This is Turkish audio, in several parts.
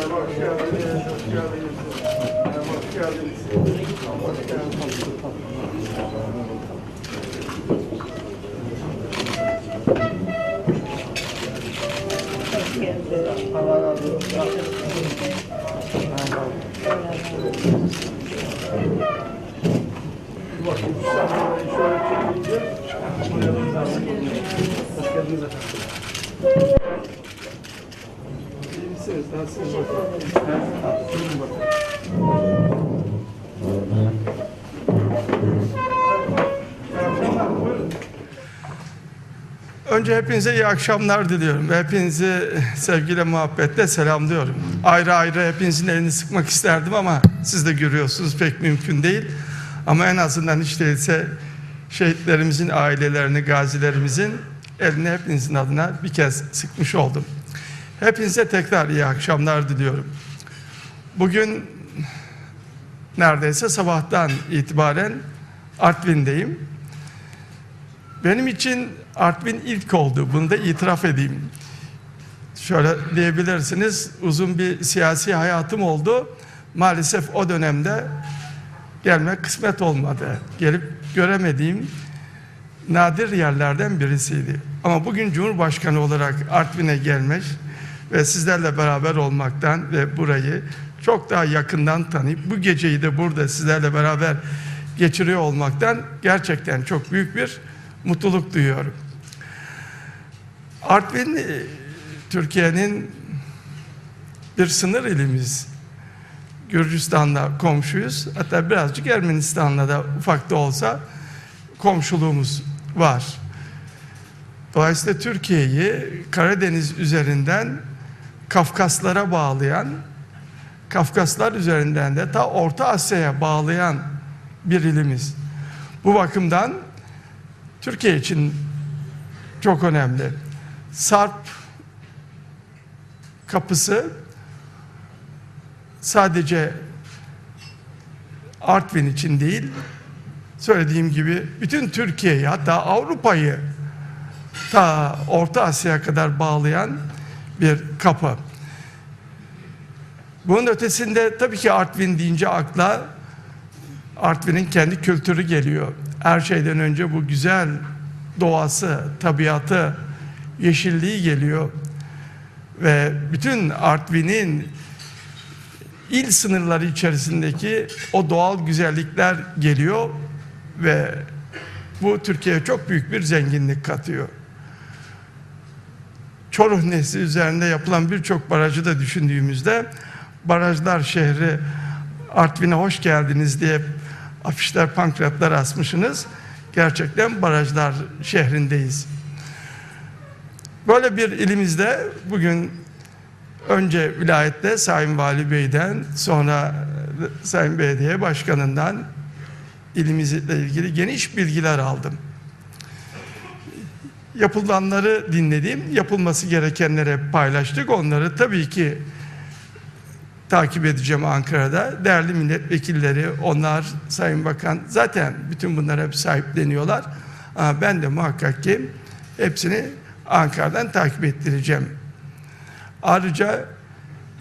Hoş geldiniz. Hoş geldiniz. Hoş geldiniz. Hoş geldiniz. Allah razı olsun. Sahneyi şöyle çekince. Hoş geldiniz efendim. Akşamlar, buyurun. Önce hepinize iyi akşamlar diliyorum hepinizi sevgiyle muhabbetle selamlıyorum. Ayrı ayrı hepinizin elini sıkmak isterdim ama siz de görüyorsunuz pek mümkün değil. Ama en azından hiç değilse şehitlerimizin ailelerini, gazilerimizin elini hepinizin adına bir kez sıkmış oldum. Hepinize tekrar iyi akşamlar diliyorum. Bugün neredeyse sabahtan itibaren Artvin'deyim. Benim için Artvin ilk oldu. Bunu da itiraf edeyim. Şöyle diyebilirsiniz. Uzun bir siyasi hayatım oldu. Maalesef o dönemde gelmek kısmet olmadı. Gelip göremediğim nadir yerlerden birisiydi. Ama bugün Cumhurbaşkanı olarak Artvin'e gelmiş ve sizlerle beraber olmaktan ve burayı çok daha yakından tanıyıp bu geceyi de burada sizlerle beraber geçiriyor olmaktan gerçekten çok büyük bir mutluluk duyuyorum. Artvin e, Türkiye'nin bir sınır ilimiz. Gürcistan'la komşuyuz. Hatta birazcık Ermenistan'la da ufak da olsa komşuluğumuz var. Dolayısıyla Türkiye'yi Karadeniz üzerinden Kafkaslara bağlayan, Kafkaslar üzerinden de ta Orta Asya'ya bağlayan bir ilimiz. Bu bakımdan Türkiye için çok önemli. Sarp kapısı sadece Artvin için değil, söylediğim gibi bütün Türkiye'yi hatta Avrupa'yı ta Orta Asya'ya kadar bağlayan bir kapı. Bunun ötesinde tabii ki Artvin deyince akla Artvin'in kendi kültürü geliyor. Her şeyden önce bu güzel doğası, tabiatı, yeşilliği geliyor. Ve bütün Artvin'in il sınırları içerisindeki o doğal güzellikler geliyor ve bu Türkiye'ye çok büyük bir zenginlik katıyor. Çoruh Nehri üzerinde yapılan birçok barajı da düşündüğümüzde barajlar şehri Artvin'e hoş geldiniz diye afişler, pankratlar asmışsınız. Gerçekten barajlar şehrindeyiz. Böyle bir ilimizde bugün önce vilayette Sayın Vali Bey'den sonra Sayın Belediye Başkanı'ndan ilimizle ilgili geniş bilgiler aldım. Yapılanları dinledim, yapılması gerekenleri paylaştık. Onları tabii ki takip edeceğim Ankara'da. Değerli milletvekilleri, onlar, Sayın Bakan zaten bütün bunlara hep sahipleniyorlar. Ama ben de muhakkak ki hepsini Ankara'dan takip ettireceğim. Ayrıca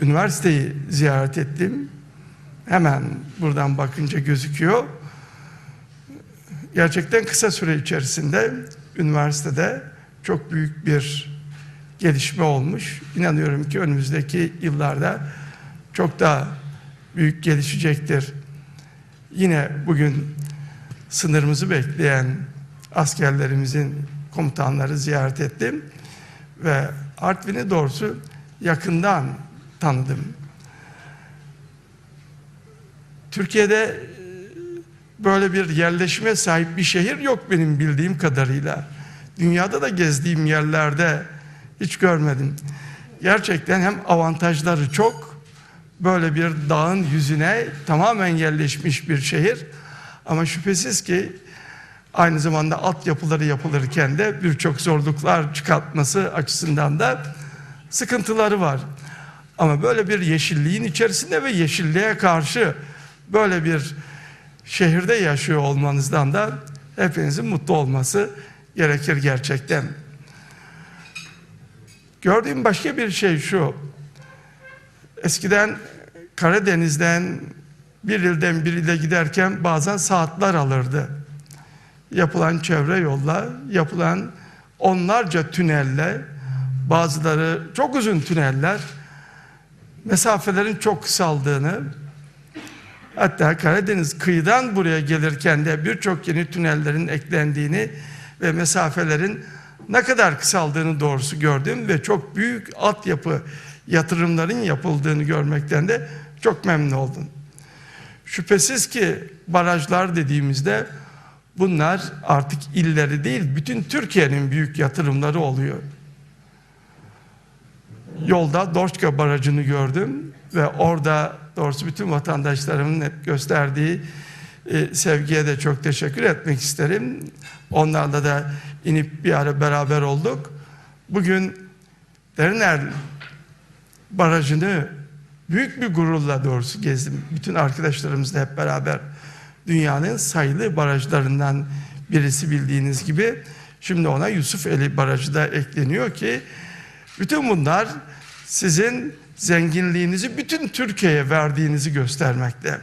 üniversiteyi ziyaret ettim. Hemen buradan bakınca gözüküyor. Gerçekten kısa süre içerisinde üniversitede çok büyük bir gelişme olmuş. İnanıyorum ki önümüzdeki yıllarda çok daha büyük gelişecektir. Yine bugün sınırımızı bekleyen askerlerimizin komutanları ziyaret ettim ve Artvin'i doğrusu yakından tanıdım. Türkiye'de e, böyle bir yerleşime sahip bir şehir yok benim bildiğim kadarıyla. Dünyada da gezdiğim yerlerde hiç görmedim. Gerçekten hem avantajları çok, böyle bir dağın yüzüne tamamen yerleşmiş bir şehir. Ama şüphesiz ki aynı zamanda altyapıları yapılırken de birçok zorluklar çıkartması açısından da sıkıntıları var. Ama böyle bir yeşilliğin içerisinde ve yeşilliğe karşı böyle bir şehirde yaşıyor olmanızdan da hepinizin mutlu olması gerekir gerçekten. Gördüğüm başka bir şey şu. Eskiden Karadeniz'den bir ilden bir ile giderken bazen saatler alırdı. Yapılan çevre yolla, yapılan onlarca tünelle, bazıları çok uzun tüneller, mesafelerin çok kısaldığını, hatta Karadeniz kıyıdan buraya gelirken de birçok yeni tünellerin eklendiğini ve mesafelerin ne kadar kısaldığını doğrusu gördüm ve çok büyük altyapı yatırımların yapıldığını görmekten de çok memnun oldum. Şüphesiz ki barajlar dediğimizde bunlar artık illeri değil bütün Türkiye'nin büyük yatırımları oluyor. Yolda Dorçka Barajı'nı gördüm ve orada doğrusu bütün vatandaşlarımın hep gösterdiği e, sevgiye de çok teşekkür etmek isterim. Onlarla da inip bir ara beraber olduk. Bugün Deriner Barajı'nı büyük bir gururla doğrusu gezdim. Bütün arkadaşlarımızla hep beraber dünyanın sayılı barajlarından birisi bildiğiniz gibi. Şimdi ona Yusufeli Barajı da ekleniyor ki bütün bunlar sizin zenginliğinizi bütün Türkiye'ye verdiğinizi göstermekte.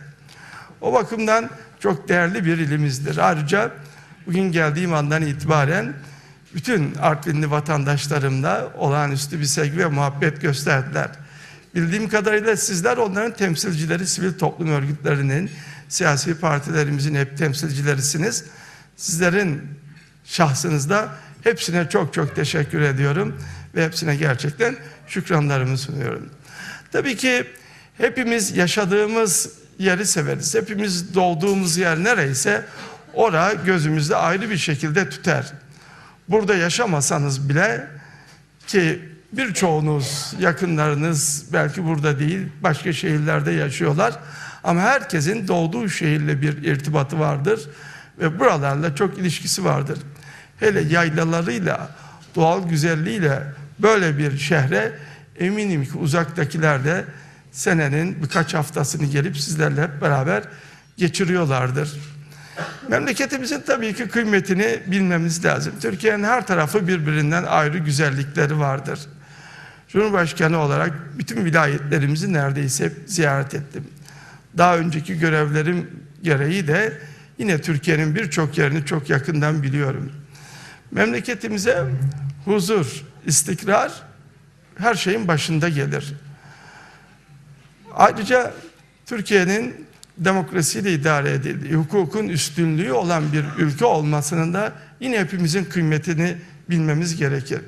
O bakımdan çok değerli bir ilimizdir. Ayrıca bugün geldiğim andan itibaren bütün Artvinli vatandaşlarımla olağanüstü bir sevgi ve muhabbet gösterdiler. Bildiğim kadarıyla sizler onların temsilcileri, sivil toplum örgütlerinin, siyasi partilerimizin hep temsilcilerisiniz. Sizlerin şahsınızda hepsine çok çok teşekkür ediyorum ve hepsine gerçekten şükranlarımı sunuyorum. Tabii ki hepimiz yaşadığımız yeri severiz. Hepimiz doğduğumuz yer nereyse ora gözümüzde ayrı bir şekilde tüter. Burada yaşamasanız bile ki birçoğunuz yakınlarınız belki burada değil başka şehirlerde yaşıyorlar ama herkesin doğduğu şehirle bir irtibatı vardır ve buralarla çok ilişkisi vardır. Hele yaylalarıyla, doğal güzelliğiyle böyle bir şehre eminim ki uzaktakiler de senenin birkaç haftasını gelip sizlerle hep beraber geçiriyorlardır. Memleketimizin tabii ki kıymetini bilmemiz lazım. Türkiye'nin her tarafı birbirinden ayrı güzellikleri vardır. Cumhurbaşkanı olarak bütün vilayetlerimizi neredeyse hep ziyaret ettim. Daha önceki görevlerim gereği de yine Türkiye'nin birçok yerini çok yakından biliyorum. Memleketimize huzur, istikrar her şeyin başında gelir. Ayrıca Türkiye'nin demokrasiyle idare edildiği, hukukun üstünlüğü olan bir ülke olmasının da yine hepimizin kıymetini bilmemiz gerekir.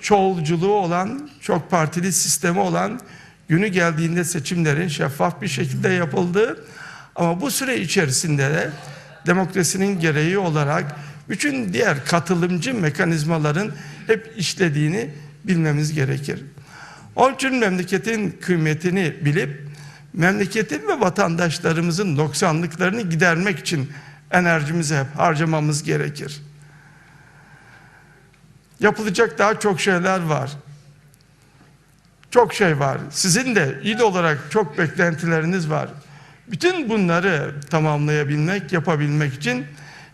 Çoğulculuğu olan, çok partili sistemi olan, günü geldiğinde seçimlerin şeffaf bir şekilde yapıldığı ama bu süre içerisinde de demokrasinin gereği olarak bütün diğer katılımcı mekanizmaların hep işlediğini bilmemiz gerekir. Onun için memleketin kıymetini bilip memleketin ve vatandaşlarımızın noksanlıklarını gidermek için enerjimizi hep harcamamız gerekir. Yapılacak daha çok şeyler var. Çok şey var. Sizin de il olarak çok beklentileriniz var. Bütün bunları tamamlayabilmek, yapabilmek için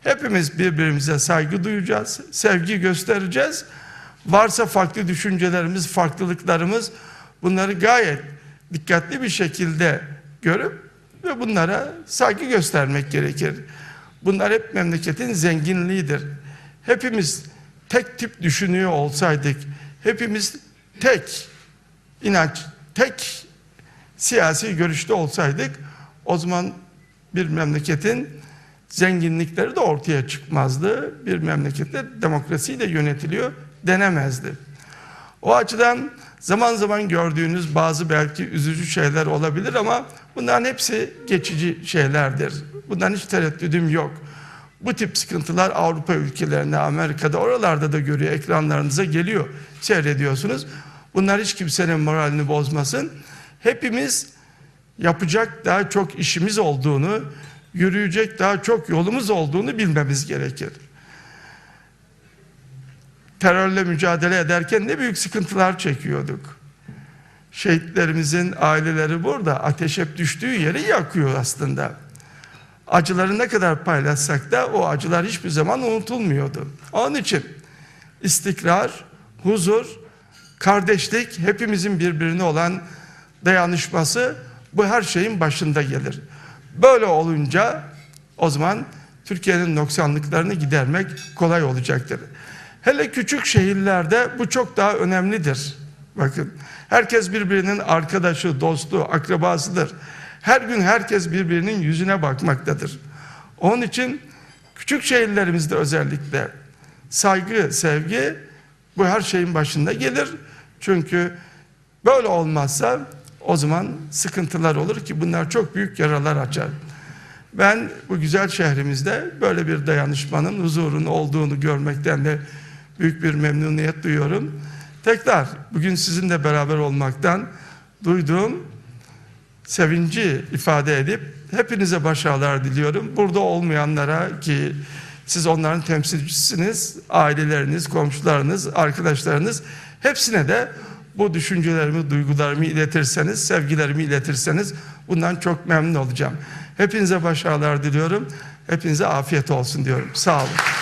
hepimiz birbirimize saygı duyacağız, sevgi göstereceğiz. Varsa farklı düşüncelerimiz, farklılıklarımız bunları gayet dikkatli bir şekilde görüp ve bunlara saygı göstermek gerekir. Bunlar hep memleketin zenginliğidir. Hepimiz tek tip düşünüyor olsaydık, hepimiz tek inanç, tek siyasi görüşte olsaydık o zaman bir memleketin zenginlikleri de ortaya çıkmazdı. Bir memlekette demokrasiyle yönetiliyor denemezdi. O açıdan zaman zaman gördüğünüz bazı belki üzücü şeyler olabilir ama bunların hepsi geçici şeylerdir. Bundan hiç tereddüdüm yok. Bu tip sıkıntılar Avrupa ülkelerinde, Amerika'da, oralarda da görüyor, ekranlarınıza geliyor, seyrediyorsunuz. Bunlar hiç kimsenin moralini bozmasın. Hepimiz yapacak daha çok işimiz olduğunu, yürüyecek daha çok yolumuz olduğunu bilmemiz gerekir. Terörle mücadele ederken ne büyük sıkıntılar çekiyorduk. Şehitlerimizin aileleri burada ateş hep düştüğü yeri yakıyor aslında. Acıları ne kadar paylaşsak da o acılar hiçbir zaman unutulmuyordu. Onun için istikrar, huzur, kardeşlik hepimizin birbirine olan dayanışması bu her şeyin başında gelir. Böyle olunca o zaman Türkiye'nin noksanlıklarını gidermek kolay olacaktır. Hele küçük şehirlerde bu çok daha önemlidir. Bakın herkes birbirinin arkadaşı, dostu, akrabasıdır. Her gün herkes birbirinin yüzüne bakmaktadır. Onun için küçük şehirlerimizde özellikle saygı, sevgi bu her şeyin başında gelir. Çünkü böyle olmazsa o zaman sıkıntılar olur ki bunlar çok büyük yaralar açar. Ben bu güzel şehrimizde böyle bir dayanışmanın, huzurun olduğunu görmekten de büyük bir memnuniyet duyuyorum. Tekrar bugün sizinle beraber olmaktan duyduğum sevinci ifade edip hepinize başarılar diliyorum. Burada olmayanlara ki siz onların temsilcisiniz, aileleriniz, komşularınız, arkadaşlarınız hepsine de bu düşüncelerimi, duygularımı iletirseniz, sevgilerimi iletirseniz bundan çok memnun olacağım. Hepinize başarılar diliyorum. Hepinize afiyet olsun diyorum. Sağ olun.